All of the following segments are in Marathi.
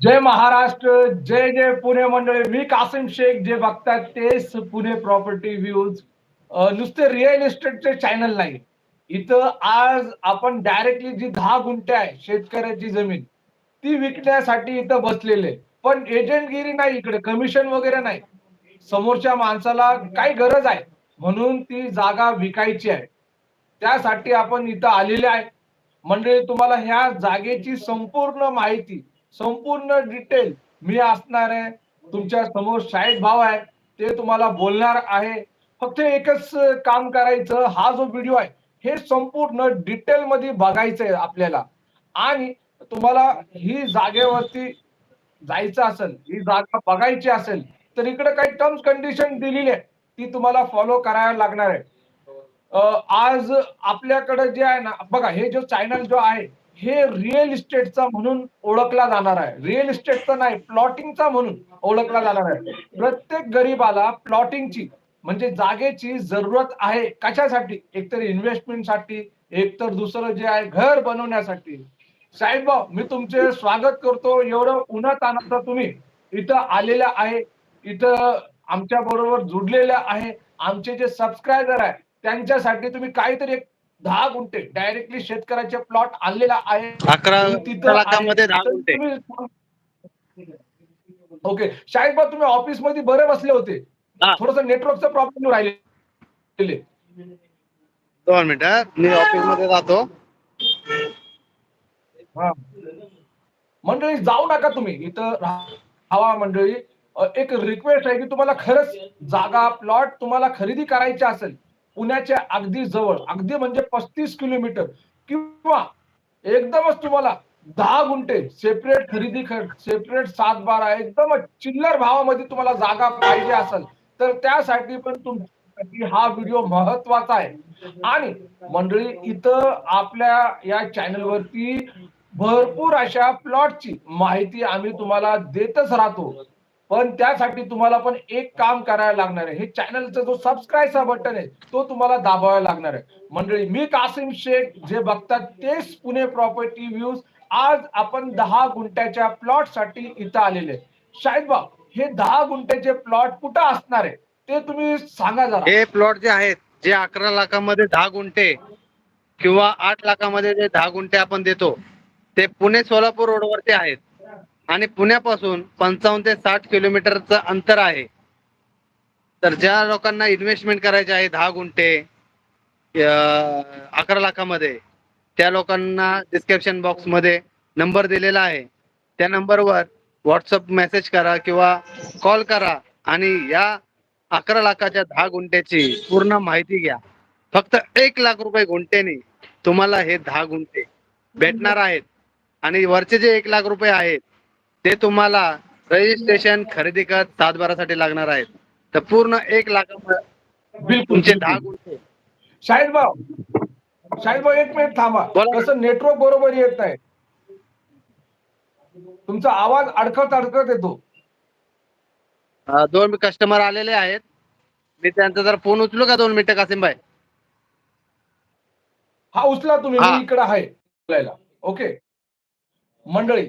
जय महाराष्ट्र जय जय पुणे मंडळी. मी कासिम शेख जे बघतात तेच पुणे प्रॉपर्टी व्ह्यूज नुसते रिअल इस्टेटचे चॅनल नाही. इथं आज आपण डायरेक्टली जी दहा गुंठे आहे शेतकऱ्याची जमीन ती विकण्यासाठी इथं बसलेले. पण एजंटगिरी नाही इकडे कमिशन वगैरे नाही. समोरच्या माणसाला काय गरज आहे म्हणून ती जागा विकायची आहे. त्यासाठी आपण इथं आलेले आहे. मंडळी तुम्हाला ह्या जागेची संपूर्ण माहिती संपूर्ण डिटेल मी असणार आहे. तुमच्यासमोर शाहीद भाव आहे ते तुम्हाला बोलणार आहे. फक्त एकच काम करायचं हा जो व्हिडिओ आहे हे संपूर्ण डिटेल मध्ये बघायचं आहे आपल्याला. आणि तुम्हाला ही जागेवरती जायचं असेल ही जागा बघायची असेल तर इकडे काही टर्म्स कंडिशन दिलेली आहे ती तुम्हाला फॉलो करायला लागणार आहे. आज आपल्याकडे जे आहे ना बघा हे जो चॅनल जो आहे हे रिअल इस्टेटचा म्हणून ओळखला जाणार आहे. रिअल इस्टेटचा नाही प्लॉटिंगचा म्हणून ओळखला जाणार आहे. प्रत्येक गरीबाला प्लॉटिंगची म्हणजे जागेची जरूरत आहे कशासाठी? एकतर इन्व्हेस्टमेंटसाठी एकतर दुसरं जे आहे घर बनवण्यासाठी. साहेबभाऊ मी तुमचे स्वागत करतो. एवढं उन्हात आणता तुम्ही इथं आलेल्या आहे. इथं आमच्या बरोबर जुडलेल्या आहे. आमचे जे सबस्क्रायबर आहे त्यांच्यासाठी तुम्ही काहीतरी एक दहा गुंठे डायरेक्टली शेतकऱ्याचे प्लॉट आणलेला आहे. अकरा लाखामध्ये. दहा गुंठे. ओके शाहीद भाऊ तुम्ही ऑफिसमध्ये बरे बसले होते. हा. थोडस नेटवर्कचा प्रॉब्लेम राहिले. दोन मिनिटं मी ऑफिसमध्ये जातो. हा. मंडळी जाऊ नका तुम्ही. इथं राहा मंडळी. अ, एक रिक्वेस्ट आहे की तुम्हाला खरंच जागा प्लॉट तुम्हाला खरेदी करायची असेल पुण्याच्या अगदी जवळ अगदी म्हणजे पस्तीस किलोमीटर किंवा एकदमच तुम्हाला दहा गुंठे सेपरेट खरेदी सेपरेट सात बारा एकदम चिल्लर भावामध्ये तुम्हाला जागा पाहिजे असेल तर त्यासाठी पण तुमच्यासाठी हा व्हिडिओ महत्त्वाचा आहे. आणि मंडळी इथं आपल्या या चॅनलवरती भरपूर अशा प्लॉटची माहिती आम्ही तुम्हाला देतच राहतो. पण त्यासाठी तुम्हाला पण एक काम करायला लागणार आहे. हे चॅनलचा जो सबस्क्राईबचा बटन आहे तो तुम्हाला दाबावा लागणार आहे. मंडळी मी कासिम शेख जे बघतात तेच पुणे प्रॉपर्टी व्ह्यूज आज आपण दहा गुंठ्याच्या प्लॉटसाठी इथं आलेले आहे. शाहिद हे दहा गुंठ्याचे प्लॉट कुठं असणार आहे? ते तुम्ही सांगा जरा. हे प्लॉट जे आहेत जे अकरा लाखामध्ये दहा गुंठे किंवा आठ लाखामध्ये जे दहा गुंठे आपण देतो ते पुणे सोलापूर रोडवरती आहेत. आणि पुण्यापासून पंचावन्न ते साठ किलोमीटरचं अंतर आहे. तर ज्या लोकांना इन्व्हेस्टमेंट करायचे आहे दहा गुंठे अकरा लाखामध्ये त्या लोकांना डिस्क्रिप्शन बॉक्समध्ये नंबर दिलेला आहे. त्या नंबरवर व्हॉट्सअप मेसेज करा किंवा कॉल करा आणि या अकरा लाखाच्या दहा गुंठ्याची पूर्ण माहिती घ्या. फक्त एक लाख रुपये गुंठेने तुम्हाला हे दहा गुंठे भेटणार आहेत. आणि वरचे जे एक लाख रुपये आहेत ते तुम्हाला रजिस्ट्रेशन खरेदी खत सातबारासाठी लागणार आहेत. तर पूर्ण एक लाख बिलकुल तुमचे दहा. गुंठे. शाहिद भाऊ शाहिद भाऊ एक मिनिट थांबा. कसं नेटवर्क बरोबर येत नाही. तुमचा आवाज अडकत अडकत येतो. दोन कस्टमर आलेले आहेत. मी त्यांचा जर फोन उचलू का दोन मिनिटं कासिम भाई हा उचला तुम्ही इकडे आहे. बोलायला. ओके. मंडळी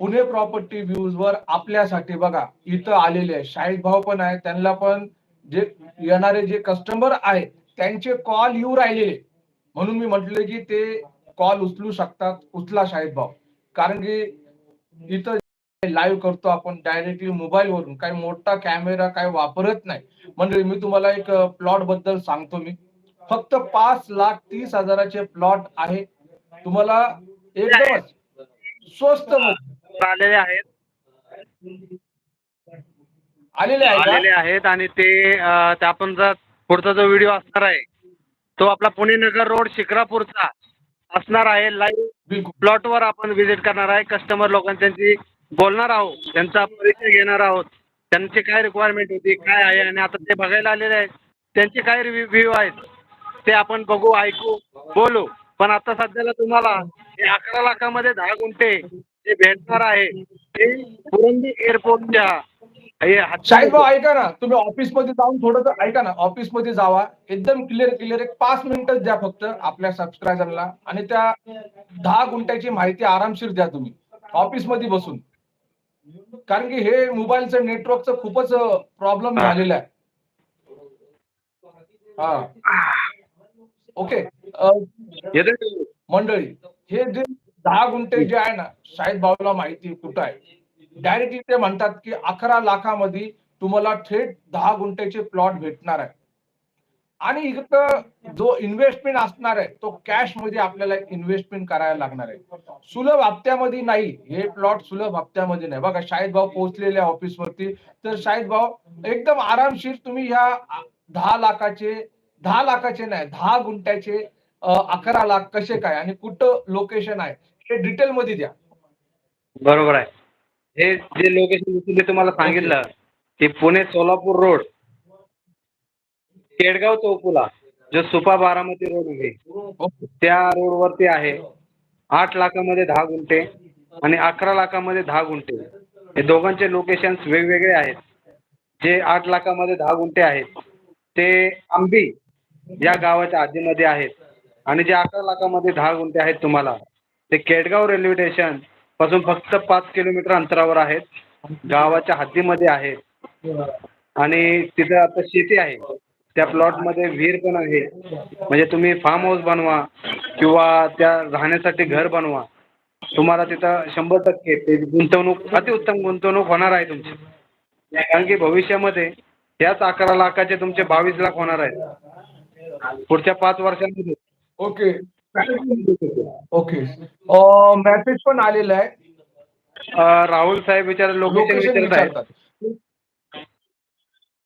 पुणे प्रॉपर्टी व्ह्यूज वर आपल्यासाठी बघा इथं आलेले आहे. शाहिद भाऊ पण आहे त्यांना पण जे येणारे जे कस्टमर आहेत त्यांचे कॉल येऊ राहिलेले. म्हणून मी म्हटले की ते कॉल उचलू शकतात उचला शाहिद भाऊ. कारण की इथं लाईव्ह करतो आपण डायरेक्टली मोबाईल वरून काही मोठा कॅमेरा काही वापरत नाही. म्हणजे मी तुम्हाला एक प्लॉटबद्दल सांगतो मी. फक्त पाच लाख तीस हजाराचे प्लॉट आहे. तुम्हाला एकदमच स्वस्त मध्ये आलेले आहेत. आलेले आहे आहेत आणि ते अं, ते आपण जर पुढचा जो व्हिडिओ असणार आहे तो आपला पुणे नगर रोड शिक्रापूरचा असणार आहे. लाईव्ह बिलकुल. प्लॉटवर आपण व्हिजिट करणार आहे. कस्टमर लोकांची बोलणार आहोत. त्यांचा परिचय घेणार आहोत. त्यांची काय रिक्वायरमेंट होती काय आहे? आणि आता ते बघायला आलेले आहेत. त्यांचे काय रिव्ह्यू आहेत? ते आपण बघू ऐकू बोलू. पण आता सध्याला तुम्हाला हे अकरा लाखामध्ये दहा गुंठे जे भेटणार आहे ते पुरंदी एअरपोर्टच्या शाहिद भाऊ ऐका ना. तुम्ही ऑफिसमध्ये जाऊन थोडं ऐका ना. ऑफिसमध्ये जावा. एकदम क्लिअर क्लिअर एक पाच मिनिटं द्या फक्त आपल्या सबस्क्रायबरला आणि त्या दहा गुंठ्याची माहिती आरामशीर द्या तुम्ही. ऑफिसमध्ये बसून. कारण की हे मोबाईलचं नेटवर्कचं खूपच प्रॉब्लेम. झालेला आहे. हा. ओके मंडळी हे जे दहा गुंठे जे आहे ना शाहिद भाऊला माहिती कुठं आहे? डायरेक्टली ते म्हणतात की अकरा लाखामध्ये तुम्हाला थेट दहा गुंठ्याचे प्लॉट भेटणार आहे. आणि इकडं जो इन्व्हेस्टमेंट असणार आहे तो कॅशमध्ये आपल्याला इन्व्हेस्टमेंट करायला लागणार आहे. सुलभ हप्त्यामध्ये नाही हे प्लॉट सुलभ हप्त्यामध्ये नाही. बघा शाहिद भाऊ पोहोचलेले ऑफिस वरती. तर शाहिद भाऊ एकदम आरामशीर तुम्ही ह्या दहा लाखाचे दहा लाखाचे नाही दहा गुंठ्याचे अकरा लाख कसे काय आणि कुठं लोकेशन आहे हे डिटेल मध्ये द्या. बरोबर आहे. हे जे लोकेशन मी तुम्हाला सांगितलं की पुणे सोलापूर रोड केडगाव चौकुला जो सुपा बारामती रोड आहे त्या रोडवरती आहे. आठ लाखामध्ये दहा गुंठे आणि अकरा लाखामध्ये दहा गुंठे. हे दोघांचे लोकेशन्स वेगवेगळे आहेत. जे आठ लाखामध्ये दहा गुंठे आहेत ते आंबी या गावाच्या आधीमध्ये आहेत. आणि जे अकरा लाखामध्ये दहा गुंठे आहेत तुम्हाला ते केडगाव रेल्वे स्टेशनपासून फक्त पाच किलोमीटर अंतरावर आहेत. गावाच्या हद्दीमध्ये आहेत आणि तिथं आता शेती आहे. त्या प्लॉटमध्ये विहीर पण आहे. म्हणजे तुम्ही फार्म हाऊस बनवा किंवा त्या राहण्यासाठी घर बनवा. तुम्हाला तिथं शंभर टक्के ते गुंतवणूक अतिउत्तम गुंतवणूक होणार आहे तुमची. कारण की भविष्यामध्ये याच अकरा लाखाचे तुमचे बावीस लाख होणार आहेत. पुढच्या पाच वर्षांमध्ये ओके. ओके. मेसेज पण आलेला आहे. राहुल साहेब विचार लोकेशन लोकेशन विचारत आहेत विचारतात.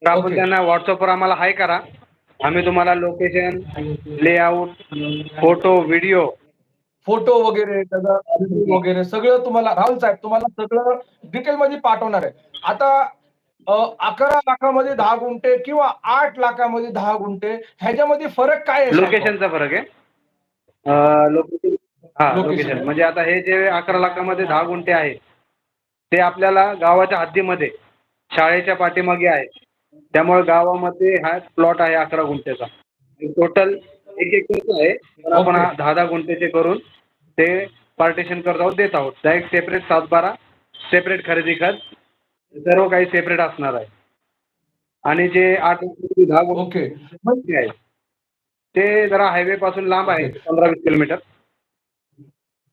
तर आपण ओके. त्यांना व्हॉट्सअपवर आम्हाला हाय करा. आम्ही तुम्हाला location layout photo video photo वगैरे त्याचा वगैरे सगळं तुम्हाला राहुल साहेब तुम्हाला सगळं डिटेल मध्ये पाठवणार आहे. आता अं, अकरा लाखामध्ये दहा गुंठे किंवा आठ लाखामध्ये दहा गुंठे ह्याच्यामध्ये फरक काय आहे? लोकेशनचा फरक आहे. लोकेशन हा म्हणजे आता हे जे अकरा लाखामध्ये दहा गुंठे आहेत ते आपल्याला गावाच्या हद्दीमध्ये शाळेच्या पाठीमागे आहे. त्यामुळे गावामध्ये हा प्लॉट आहे अकरा गुंठ्याचा. टोटल एक एकरचा आहे पण आपण हा दहा दहा गुंठ्याचे करून ते पार्टिशन करत आहोत देत आहोत. डायरेक्ट सेपरेट सात बारा सेपरेट खरेदी खत सर्व काही सेपरेट असणार आहे. आणि जे आठ दहा गुंठे आहेत ते जरा हायवे पासून लांब आहे पंधरा वीस किलोमीटर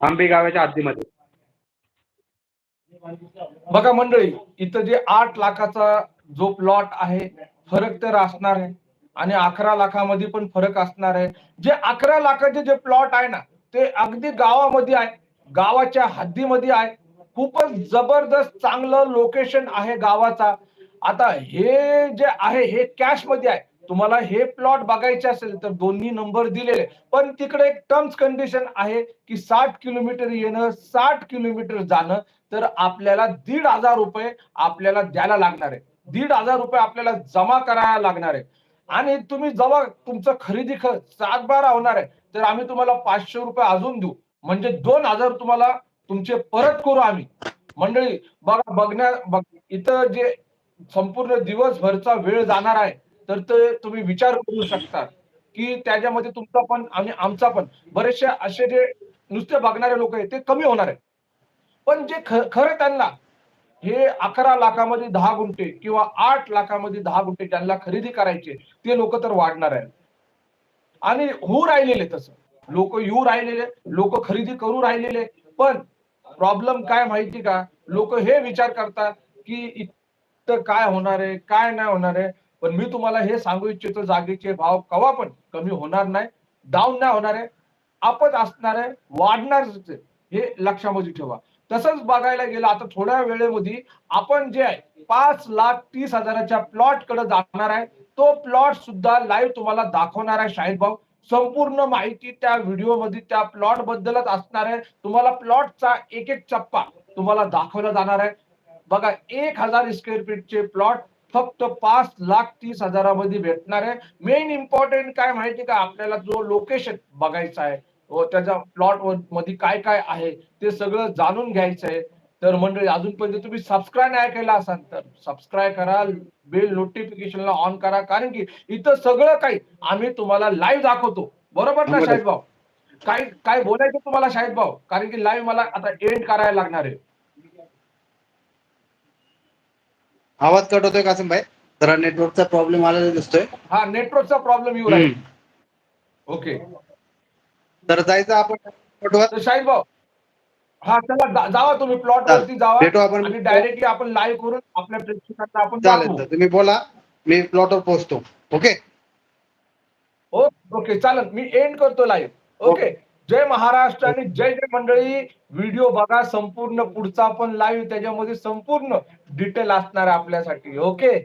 आंबे गावाच्या हद्दीमध्ये बघा मंडळी इथं जे आठ लाखाचा जो प्लॉट आहे फरक तर असणार आहे. आणि अकरा लाखामध्ये पण फरक असणार आहे. जे अकरा लाखाचे जे प्लॉट आहे ना ते अगदी गावामध्ये आहे. गावाच्या हद्दीमध्ये आहे. खूपच जबरदस्त चांगलं लोकेशन आहे गावाचा. आता हे जे आहे हे कॅशमध्ये आहे. तुम्हाला हे प्लॉट बघायचे असेल तर दोन्ही नंबर दिलेले. पण तिकडे एक टर्म्स कंडिशन आहे की साठ किलोमीटर येणं साठ किलोमीटर जाणं तर आपल्याला दीड हजार रुपये आपल्याला द्यायला लागणार आहे. दीड हजार रुपये आपल्याला जमा करायला लागणार आहे. आणि तुम्ही जेव्हा तुमचं खरेदी खर्च सात बारा होणार आहे. तर आम्ही तुम्हाला पाचशे रुपये अजून देऊ. म्हणजे दोन हजार तुम्हाला तुमचे परत करू आम्ही. मंडळी बघा बघण्या बघ इथं जे संपूर्ण दिवसभरचा वेळ जाणार आहे तर ते तुम्ही विचार करू शकता की त्याच्यामध्ये तुमचा पण आणि आमचा पण. बरेचसे असे जे नुसते बघणारे लोक आहेत ते कमी होणार आहे पण जे खरं त्यांना हे अकरा लाखामध्ये दहा गुंठे किंवा आठ लाखामध्ये दहा गुंठे ज्यांना खरेदी करायचे ते लोक तर वाढणार आहेत. आणि होऊ राहिलेले तसं. लोक येऊ राहिलेले लोक खरेदी करू राहिलेले पण प्रॉब्लेम काय माहिती का? लोक हे विचार करतात की इथं काय होणार आहे काय नाही होणार आहे? पण मी तुम्हाला हे सांगू इच्छितो जागेचे भाव कवा पण कमी होणार नाही डाऊन नाही होणार आहे आपच असणार आहे वाढणार हे लक्षामध्ये ठेवा. तसंच बघायला गेलं आता थोड्या वेळेमध्ये आपण जे आहे पाच लाख तीस हजाराच्या प्लॉटकडे जाणार आहे तो प्लॉट सुद्धा लाईव्ह तुम्हाला दाखवणार आहे शाहीद भाऊ. संपूर्ण माहिती त्या व्हिडिओमध्ये त्या प्लॉट बद्दलच असणार आहे. तुम्हाला प्लॉटचा एक एक चप्पा तुम्हाला दाखवला जाणार आहे. बघा एक हजार स्क्वेअर फीटचे प्लॉट फक्त पाच लाख तीस हजारामध्ये भेटणार आहे. मेन इम्पॉर्टंट काय माहिती का? आपल्याला जो लोकेशन बघायचा आहे व त्याच्या प्लॉटमध्ये काय काय आहे ते सगळं जाणून घ्यायचं आहे. तर मंडळी अजूनपर्यंत तुम्ही सबस्क्राईब नाही केला असाल तर सबस्क्राईब करा बेल नोटिफिकेशनला ऑन करा. कारण की इथं सगळं काही आम्ही तुम्हाला लाईव्ह दाखवतो. बरोबर ना. शाहिद भाऊ काय काय बोलायचं तुम्हाला शाहिद भाऊ कारण की लाईव्ह मला आता एंड करायला लागणार आहे. आवाज कट होतोय कासिम भाई. जरा नेटवर्कचा प्रॉब्लेम आलेला दिसतोय. हा नेटवर्कचा प्रॉब्लेम येऊ राहील. ओके तर जायचं आपण शाहीद भाऊ हा चला जावा तुम्ही प्लॉट. वरती जावा. भेटू आपण. डायरेक्टली आपण लाईव्ह करून आपल्या प्रेक्षकांना आपण चालेल तुम्ही बोला मी प्लॉटवर पोहोचतो. ओके ओके ओके चालेल. मी एंड करतो लाईव्ह ओके जय महाराष्ट्र आणि जय जय मंडळी. व्हिडिओ बघा संपूर्ण पुढचा पण लाईव्ह त्याच्यामध्ये संपूर्ण डिटेल असणार आपल्यासाठी ओके